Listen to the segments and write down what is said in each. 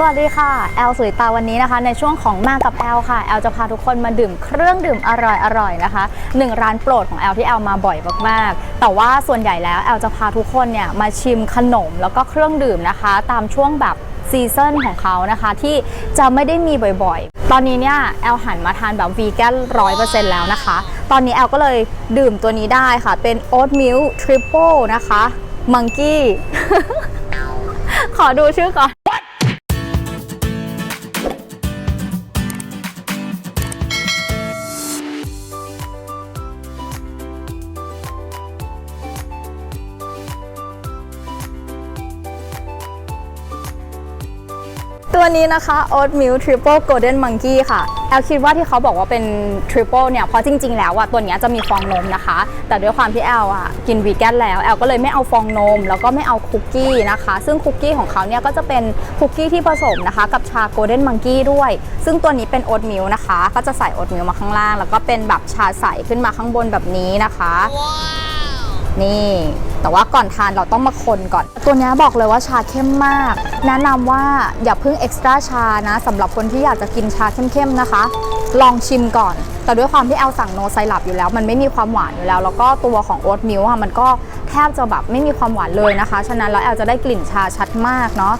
สวัสดีค่ะแอลสุริตาวันนี้นะคะ ในช่วงของมากับแอลค่ะแอลจะพาทุกคนมาดื่มเครื่องดื่มอร่อยๆนะคะหนึ่งร้านโปรดของแอลที่แอลมาบ่อยมากๆ แต่ว่าส่วนใหญ่แล้วแอลจะพาทุกคนเนี่ยมาชิมขนมแล้วก็เครื่องดื่มนะคะ ตามช่วงแบบซีซันของเขานะคะ ที่จะไม่ได้มีบ่อยๆ ตอนนี้เนี่ยแอลหันมาทานแบบวีแกนร้อยเปอร์เซ็นต์แล้วนะคะ ตอนนี้แอลก็เลยดื่มตัวนี้ได้ค่ะ เป็นโอ๊ตมิลทริปเปิลนะคะมังกี้ขอดูชื่อก่อน ตัวนี้นะคะ Oat Milk Triple Golden Monkey ค่ะ แอลคิดว่าที่เขาบอกว่าเป็น Triple เนี่ย เพราะจริง ๆ แล้วอะตัวนี้จะมีฟองนมนะคะ แต่ด้วยความที่แอลอะกินวีแกนแล้ว แอลก็เลยไม่เอาฟองนม แล้วก็ไม่เอาคุกกี้นะคะ ซึ่งคุกกี้ของเขาเนี่ยก็จะเป็นคุกกี้ที่ผสมนะคะ กับชา Golden Monkey ด้วย ซึ่งตัวนี้เป็น Oat Milk นะคะ ก็จะใส่ Oat Milk มาข้างล่าง แล้วก็เป็นแบบชาใสขึ้นมาข้างบนแบบนี้นะคะ นี่ แต่ว่าก่อนทานเราต้องมาคนก่อน ตัวนี้บอกเลยว่าชาเข้มมาก แนะนำว่าอย่าเพิ่งเอ็กซ์ตร้าชานะสำหรับคนที่อยากจะกินชาเข้มๆนะคะ ลองชิมก่อน แต่ด้วยความที่แอลสั่งโนไซรัปอยู่แล้ว มันไม่มีความหวานอยู่แล้ว แล้วก็ตัวของโอ๊ตมิลค์อะมันก็แทบจะแบบไม่มีความหวานเลยนะคะ ฉะนั้นแล้วแอลจะได้กลิ่นชาชัดมากเนาะ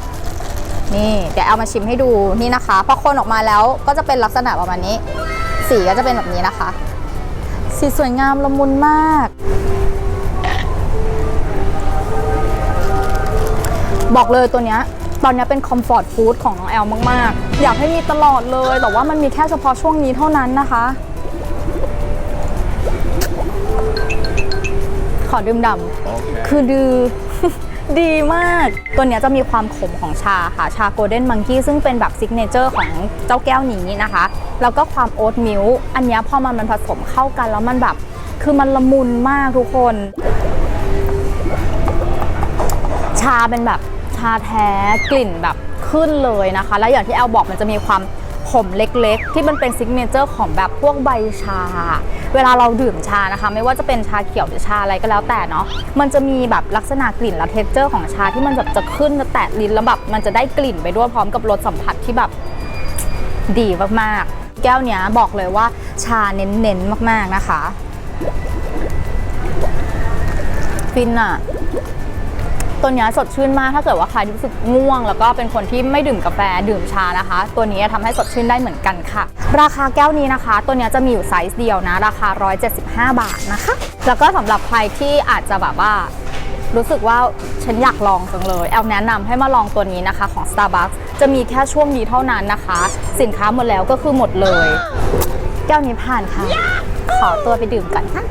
นี่เดี๋ยวแอลมาชิมให้ดูนี่นะคะพอคนออกมาแล้วก็จะเป็นลักษณะประมาณนี้ สีก็จะเป็นแบบนี้นะคะ สีสวยงามละมุนมาก บอกเลยตัวเนี้ยตอนเนี้ยเป็นคอมฟอร์ตฟู้ดของน้องแอลมาก ๆ อยากให้มีตลอดเลย แต่ว่ามันมีแค่เฉพาะช่วงนี้เท่านั้นนะคะ ขอดื่มดำคือดือดีมาก ตัวเนี้ยจะมีความขมของชาค่ะ ชาโกลเด้นมังกี้ซึ่งเป็นแบบซิกเนเจอร์ของเจ้าแก้วนี้นะคะ แล้วก็ความโอ๊ตมิลค์อันเนี้ยพอมันมันผสมเข้ากันแล้วมันแบบ คือมันละมุนมากทุกคน ชาเป็นแบบ ชาแท้กลิ่นแบบขึ้นเลยนะคะ แล้วอย่างที่แอลบอกมันจะมีความขมเล็กๆ ที่มันเป็นซิกเนเจอร์ของแบบพวกใบชา เวลาเราดื่มชานะคะ ไม่ว่าจะเป็นชาเขียวหรือชาอะไรก็แล้วแต่เนาะมันจะมีแบบลักษณะกลิ่นและเท็กเจอร์ของชาที่มันแบบจะขึ้นจะแตะลิ้นแล้วแบบมันจะได้กลิ่นไปด้วยพร้อมกับรสสัมผัสที่แบบดีมากๆ แก้วเนี้ยบอกเลยว่าชาเน้นๆมากๆนะคะฟินอะ ตัวนี้สดชื่นมากถ้าเกิดว่าใครรู้สึกง่วง แล้วก็เป็นคนที่ไม่ดื่มกาแฟดื่มชานะคะ ตัวนี้ทำให้สดชื่นได้เหมือนกันค่ะ ราคาแก้วนี้นะคะ ตัวนี้จะมีอยู่ไซส์เดียวนะ ราคา 175 บาทนะคะ แล้วก็สำหรับใครที่อาจจะแบบว่ารู้สึกว่าฉันอยากลองจังเลย แอลแนะนำให้มาลองตัวนี้นะคะของ Starbucks จะมีแค่ช่วงนี้เท่านั้นนะคะ สินค้าหมดแล้วก็คือหมดเลย แก้วนี้ผ่านค่ะ ขอตัวไปดื่มก่อนค่ะ